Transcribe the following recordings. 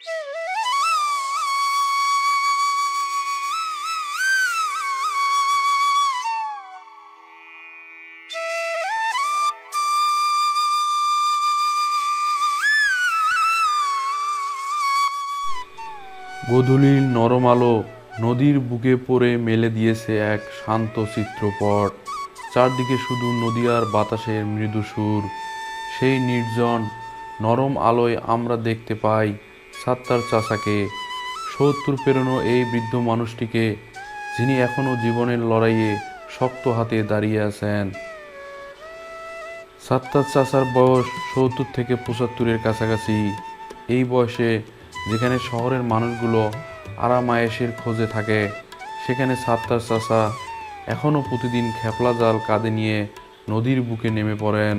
গোধূলির নরম আলো নদীর বুকে পড়ে মেলে দিয়েছে এক শান্ত চিত্রপট। চারদিকে শুধু নদী আর বাতাসের মৃদু সুর। সেই নির্জন, নরম আলোয় আমরা দেখতে পাই সাত্তার চাচাকে সত্তর পেরোনো এই বৃদ্ধ মানুষটিকে যিনি এখনও জীবনের লড়াইয়ে শক্ত হাতে দাঁড়িয়ে আছেন। সাত্তার চাচার বয়স সত্তর থেকে পঁচাত্তরের কাছাকাছি। এই বয়সে যেখানে শহরের মানুষগুলো আরামায়েশের খোঁজে থাকে, সেখানে সাত্তার চাচা এখনও প্রতিদিন খেপলা জাল কাঁধে নিয়ে নদীর বুকে নেমে পড়েন।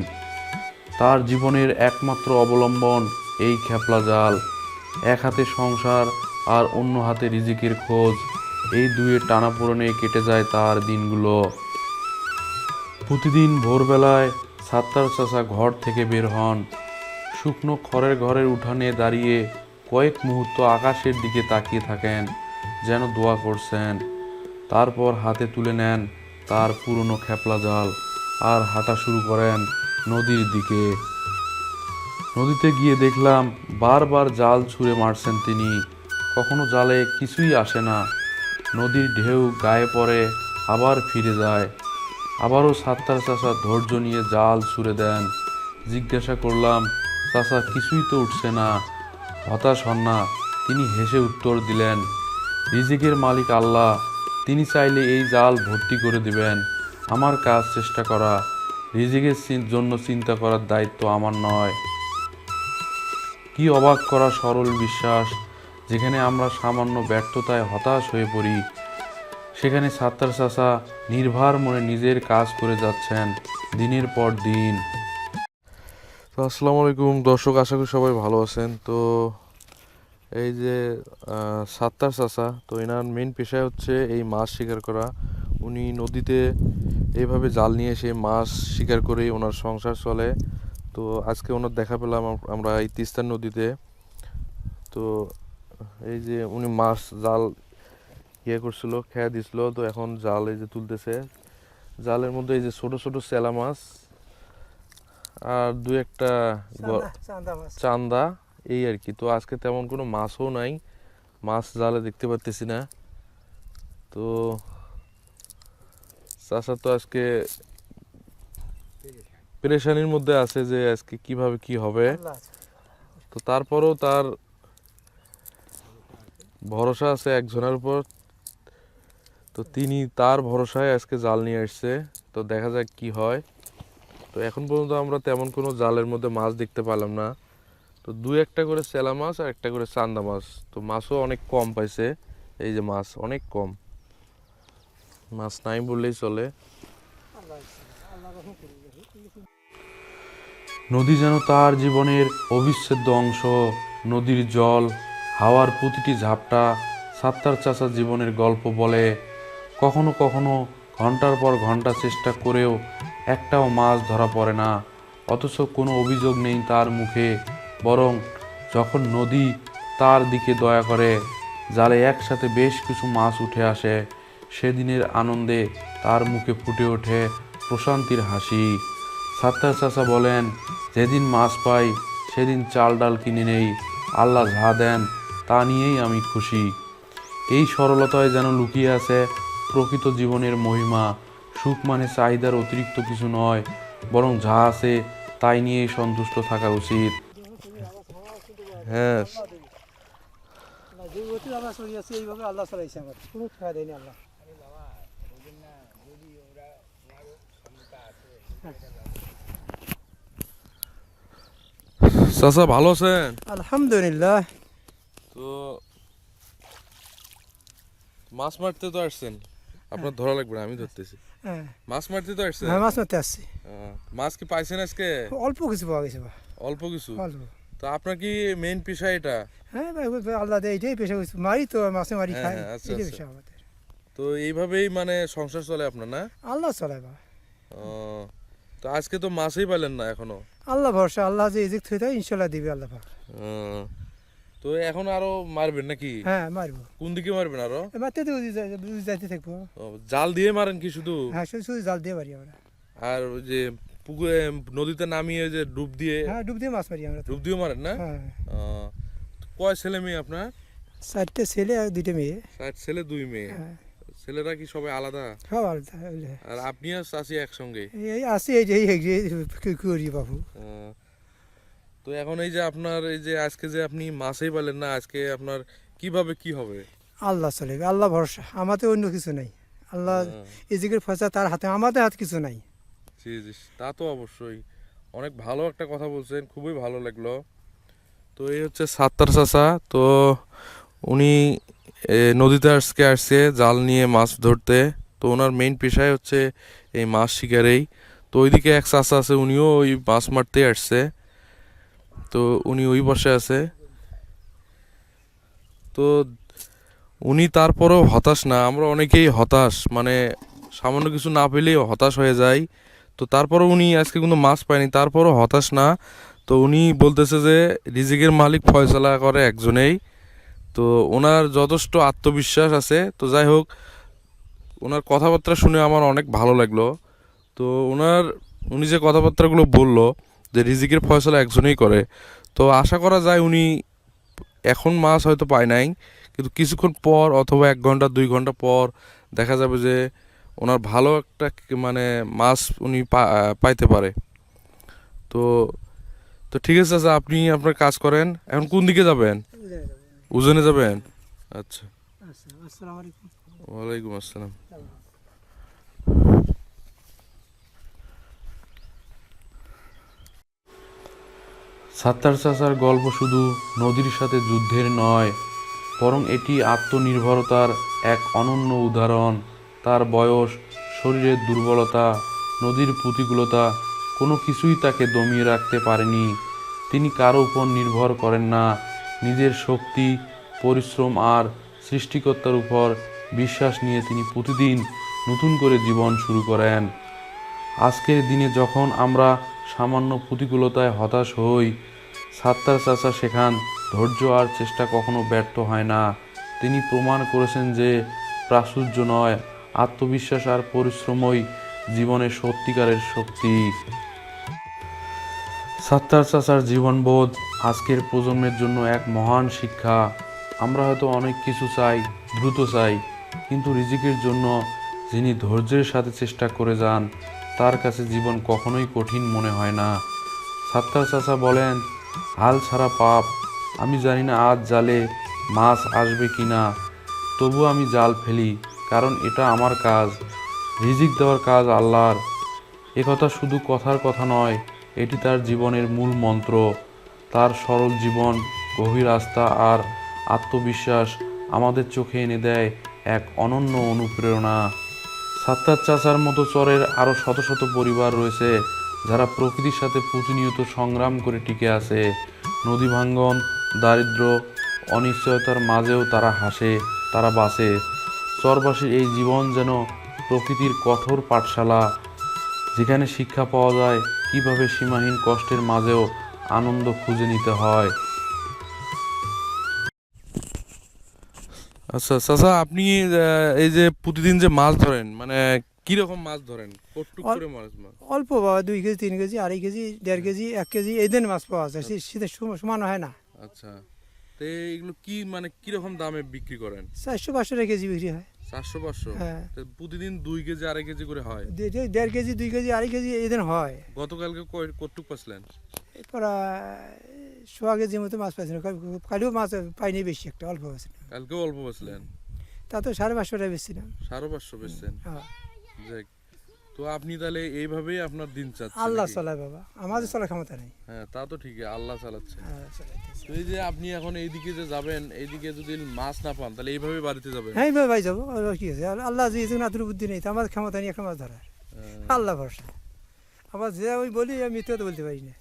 তার জীবনের একমাত্র অবলম্বন এই খেপলা জাল। এক হাতে সংসার আর অন্য হাতে রিজিকের খোঁজ। এই দুয়ের টানাপোড়েনে কেটে যায় তার দিনগুলো। প্রতিদিন ভোরবেলায় সাত্তার চাচা ঘর থেকে বের হন। শুকনো খড়ের ঘরের উঠানে দাঁড়িয়ে কয়েক মুহূর্ত আকাশের দিকে তাকিয়ে থাকেন, যেন দোয়া করছেন। তারপর হাতে তুলে নেন তার পুরনো খেপলা জাল আর হাঁটা শুরু করেন নদীর দিকে। নদীতে গিয়ে দেখলাম বারবার জাল ছুঁড়ে মারছেন তিনি। কখনো জালে কিছুই আসে না। নদীর ঢেউ গায়ে পড়ে, আবার ফিরে যায়। আবারও সাত্তার চাচা ধৈর্য নিয়ে জাল ছুঁড়ে দেন। জিজ্ঞাসা করলাম, চাচা, কিছুই তো উঠছে না। হতাশ হন না। তিনি হেসে উত্তর দিলেন, রিজিকের মালিক আল্লাহ। তিনি চাইলে এই জাল ভর্তি করে দিবেন। আমার কাজ চেষ্টা করা। রিজিকের জন্য চিন্তা করার দায়িত্ব আমার নয়। কি অবাক করা সরল বিশ্বাস, যেখানে আমরা সামান্য ব্যর্থতায় হতাশ হয়ে পড়ি। সেখানে সাত্তার চাচা নির্ভার মনে নিজের কাজ করে যাচ্ছেন দিনের পর দিন। তো আসসালামু আলাইকুম, দর্শক, আশা করি সবাই ভালো আছেন। তো এই যে সাত্তার চাচা, তো এনার মেন পেশায় হচ্ছে এই মাছ শিকার করা। উনি নদীতে এইভাবে জাল নিয়ে এসে মাছ শিকার করেই ওনার সংসার চলে। তো আজকে ওনার দেখা পেলাম আমরা এই তিস্তার নদীতে। তো এই যে উনি মাছ জাল ইয়ে করছিল খেয়া দিছিল তো এখন জাল এই যে তুলতেছে। জালের মধ্যে এই যে ছোট ছোট চেলা মাছ আর দু একটা চান্দা এই আর কি। তো আজকে তেমন কোনো মাছও নাই। মাছ জালে দেখতে পারতেছি না। তো চাষা তো আজকে পেরেশানির মধ্যে আছে যে আজকে কীভাবে কি হবে। তো তারপরও তার ভরসা আছে একজনের উপর। তো তিনি তার ভরসায় আজকে জাল নিয়ে আসছে। তো দেখা যাক কি হয়। তো এখন পর্যন্ত আমরা তেমন কোনো জালের মধ্যে মাছ দেখতে পেলাম না। তো দু একটা করে চেলা মাছ আর একটা করে চান্দা মাছ। তো মাছও অনেক কম পাইছে। এই যে মাছ অনেক কম। মাছ নাই বললেই চলে। আল্লাহ নদী যেন তার জীবনের অবিচ্ছেদ্য অংশ, নদীর জল, হাওয়ার প্রতিটি ঝাপটা সাত্তার চাচা জীবনের গল্প বলে। কখনো কখনো ঘণ্টার পর ঘণ্টা চেষ্টা করেও একটাও মাছ ধরা পড়ে না। অথচ কোনো অভিযোগ নেই তার মুখে, বরং যখন নদী তার দিকে দয়া করে, জালে একসাথে বেশ কিছু মাছ উঠে আসে, সেদিনের আনন্দে তার মুখে ফুটে ওঠে প্রশান্তির হাসি। সাত্তার চাচা বলেন যেদিন মাছ পাই সেদিন চাল ডাল কিনে নেই। আল্লাহ যা দেন তা নিয়েই আমি খুশি। এই সরলতায় যেন লুকিয়ে আছে প্রকৃত জীবনের মহিমা। সুখ মানে চাহিদার অতিরিক্ত কিছু নয় বরং যা আছে তাই নিয়েই সন্তুষ্ট থাকা উচিত। হ্যাঁ। আল্লাহ যে গতি আমরা চলি আছি এইভাবে আল্লাহ চলাইছে আমার কোনো ঠেকা দেয়নি আল্লাহ চাচা ভালো আছেন? আলহামদুলিল্লাহ। তো মাছ মারতে তো আসছেন। আপনার ধরা লাগবে না আমি ধরতেছি। হ্যাঁ। মাছ মারতে তো আসছেন? হ্যাঁ, মাছ মারতে আসছি। মাছ কি পাইছেন আজকে? অল্প কিছু পাওয়া গেছে অল্প কিছু? অল্প। তো আপনার কি মেইন পেশা এটা? হ্যাঁ ভাই আল্লাহ দেয় এটাই পেশা। করছি মারি তো মাছে মারি হ্যাঁ, খাই। আচ্ছা, এটাই আচ্ছা। পেশা আমাদের। তো এইভাবেই মানে সংসার চলে আপনার না? আল্লাহ চলায় বা। তো আজকে তো মাছই পেলেন না এখনও? আল্লাহ ভরসা আল্লাহ যে ইজিক থুই দেয় ইনশাল্লাহ দিবে আল্লাহ পাক। তো এখন আরও মারবেন নাকি? হ্যাঁ মারবো। কোন দিকে মারবেন আরও? মারতে তো যাইতে থাকব। জাল দিয়ে মারেন কি শুধু? হ্যাঁ শুধু শুধু জাল দিয়ে মারি আমরা। আর ওই যে পুকুরে নদীতে নামিয়ে যে ডুব দিয়ে হ্যাঁ ডুব দিয়ে মাছ মারি আমরা ডুব দিয়ে মারেন না? হ্যাঁ। কয় ছেলে মেয়ে আপনার? চারটে ছেলে আর দুইটা মেয়ে। ষাট ছেলে দুই মেয়ে। হ্যাঁ। ছেলেরা কি সবাই আলাদা? সব আলাদা আর আপনি আর চাষি একসঙ্গে? এই আছে এই যে এই করি বাবু? তো এখন এই যে আপনার এই যে আজকে যে আপনি মাছই পেলেন না আজকে আপনার কীভাবে কি হবে? আল্লাহ চলে আল্লাহ ভরসা আমাদের অন্য কিছু নাই। আল্লাহ আহ, এদিকের ফসা তার হাতে আমাদের হাত কিছু নাই। জি জি তা তো অবশ্যই। অনেক ভালো একটা কথা বলছেন খুবই ভালো লাগল। তো এই হচ্ছে সাত্তার চাষা তো উনি নদীতে আজকে আসছে, জাল নিয়ে মাছ ধরতে। তো ওনার মেইন পেশাই হচ্ছে এই মাছ শিকারেই। তো ওইদিকে এক চাষা আছে, উনিও ওই মাছ মারতে আসছে। তো উনি ওই পাশে আছে। তো উনি তারপরেও হতাশ না, আমরা অনেকেই হতাশ। মানে সামান্য কিছু না পেলেই হতাশ হয়ে যায় তো তারপরও উনি আজকে কিন্তু মাছ পায়নি, তারপরও হতাশ না। তো উনি বলতেছে যে, রিজিকের মালিক ফয়সলা করে একজনেই। তো ওনার যথেষ্ট আত্মবিশ্বাস আছে। তো যাই হোক, ওনার কথাবার্তা শুনে আমার অনেক ভালো লাগল। তো ওনার, উনি যে কথাবার্তাগুলো বলল, যে রিজিকের ফয়সলা একজনেই করে। তো আশা করা যায় উনি এখন মাছ হয়তো পায় নাই, কিন্তু কিছুক্ষণ পর অথবা এক ঘণ্টা, দুই ঘণ্টা পর দেখা যাবে যে ওনার ভালো একটা মানে মাছ উনি পাইতে পারে। তো তো ঠিক আছে, আপনি আপনার কাজ করেন। এখন কোন দিকে যাবেন? উজনে যাবেন আচ্ছা। আচ্ছা ওয়ালাইকুম আসসালাম। সাত্তার চাচার গল্প শুধু নদীর সাথে যুদ্ধের নয় বরং এটি আত্মনির্ভরতার এক অনন্য উদাহরণ। তার বয়স শরীরের দুর্বলতা নদীর প্রতিকূলতা কোনো কিছুই তাকে দমিয়ে রাখতে পারেনি। তিনি কারও উপর নির্ভর করেন না। নিজের শক্তি, পরিশ্রম আর সৃষ্টিকর্তার উপর বিশ্বাস নিয়ে তিনি প্রতিদিন নতুন করে জীবন শুরু করেন। আজকের দিনে যখন আমরা সামান্য প্রতিকূলতায় হতাশ হই, সাত্তার চাচা শেখান ধৈর্য আর চেষ্টা কখনো ব্যর্থ হয় না। তিনি প্রমাণ করেছেন যে প্রাচুর্য নয়, আত্মবিশ্বাস আর পরিশ্রমই জীবনের সত্যিকারের শক্তি। সাত্তার চাচার জীবনবোধ আজকের প্রজন্মের জন্য এক মহান শিক্ষা। আমরা হয়তো অনেক কিছু চাই, দ্রুত চাই, কিন্তু রিজিকের জন্য যিনি ধৈর্যের সাথে চেষ্টা করে যান, তার কাছে জীবন কখনোই কঠিন মনে হয় না। সাত্তার চাচা বলেন, হাল ছাড়া পাপ। আমি জানি না আজ জালে মাছ আসবে কি না। তবু আমি জাল ফেলি, কারণ এটা আমার কাজ। রিজিক দেওয়ার কাজ আল্লাহর। একথা শুধু কথার কথা নয় এটি তার জীবনের মূল মন্ত্র। তার সরল জীবন, গভীর আস্থা আর আত্মবিশ্বাস আমাদের চোখে এনে দেয় এক অনন্য অনুপ্রেরণা। সাত্তার চাচার মতো চরের আরও শত শত পরিবার রয়েছে যারা প্রকৃতির সাথে প্রতিনিয়ত সংগ্রাম করে টিকে আছে। নদী ভাঙ্গন দারিদ্র অনিশ্চয়তার মাঝেও তারা হাসে, তারা বাঁচে। চরবাসীর এই জীবন যেন প্রকৃতির কঠোর পাঠশালা, যেখানে শিক্ষা পাওয়া যায় কীভাবে সীমাহীন কষ্টের মাঝেও আনন্দ খুঁজে নিতে হয়? আচ্ছা চাচা আপনি আহ, এই যে প্রতিদিন যে মাছ ধরেন মানে কি রকম মাছ ধরেন? করে মাছ অল্প বাবা দুই কেজি তিন কেজি আড়াই কেজি দেড় কেজি এক কেজি এই দিন মাছ পাওয়া যায়। শীতের সময় সমান হয় না। আচ্ছা। তো এগুলো কি মানে কি রকম দামে বিক্রি করেন? চারশো পাঁচশো টাকা কেজি বিক্রি হয়। চারশো পাঁচশো হ্যাঁ প্রতিদিন দুই কেজি আড়াই কেজি করে হয়? দেড় কেজি দুই কেজি আড়াই কেজি এই দিন হয়। গতকালকে কটুক পাচ্ছিলেন প্রায় সোয়া কেজির মতো মাছ পাইছি না কাল- কালিও মাছ পাইনি বেশি একটা অল্প পাইছি না কালকেও অল্প পাচ্ছিলেন তা তো সাড়ে পাঁচশো টাকা বেশছিলাম সাড়ে পাঁচশো বেচছেন? হ্যাঁ। তো আপনি তাহলে এইভাবেই আপনার দিন চাচ্ছেন আল্লাহ চালায় বাবা। আমাদের চলার ক্ষমতা নেই। হ্যাঁ তা তো ঠিকই আল্লাহ চালাচ্ছে। তো এই যে আপনি এখন এইদিকে যে যাবেন এইদিকে যদি মাছ না পান তাহলে এইভাবে বাড়িতে যাবেন? হ্যাঁ এইভাবে ভাই যাব। কি আছে? আর আল্লাহ যে নাতুর বুদ্ধি নেই আমার ক্ষমতা নেই একটা মাছ ধরার। হ্যাঁ, আল্লাহ ভরসা। আবার যে ওই বলি আমি মিথ্যা তো বলতে পারি না।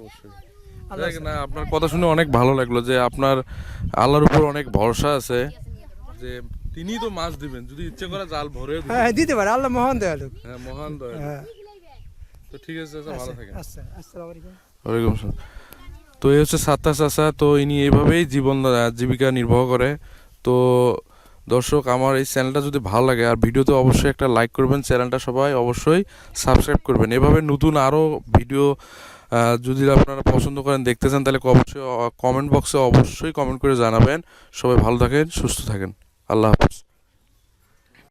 অবশ্যই। না আপনার কথা শুনে অনেক ভালো লাগল যে আপনার আল্লাহর উপর অনেক ভরসা আছে যে তিনিই তো মাছ দিবেন যদি ইচ্ছে করে জাল ভরে হ্যাঁ দিতে পারে আল্লাহ মহান দয়ালু। হ্যাঁ মহান দয়ালু। হ্যাঁ। তো ঠিক আছে চাচা, ভালো আচ্ছা থাকেন। আচ্ছা আসসালামু আলাইকুম। ওয়ালাইকুম আসসালাম। তো এই হচ্ছে সাত্তার চাচা তো ইনি এইভাবেই জীবন জীবিকা নির্বাহ করে। তো দর্শক আমার এই চ্যানেলটা যদি ভালো লাগে আর ভিডিওতে অবশ্যই একটা লাইক করবেন চ্যানেলটা সবাই অবশ্যই সাবস্ক্রাইব করবেন। এভাবে নতুন আরও ভিডিও যদি আপনারা পছন্দ করেন দেখতে চান তাহলে অবশ্যই কমেন্ট বক্সে অবশ্যই কমেন্ট করে জানাবেন। সবাই ভালো থাকেন সুস্থ থাকেন। আল্লাহ হাফিজ।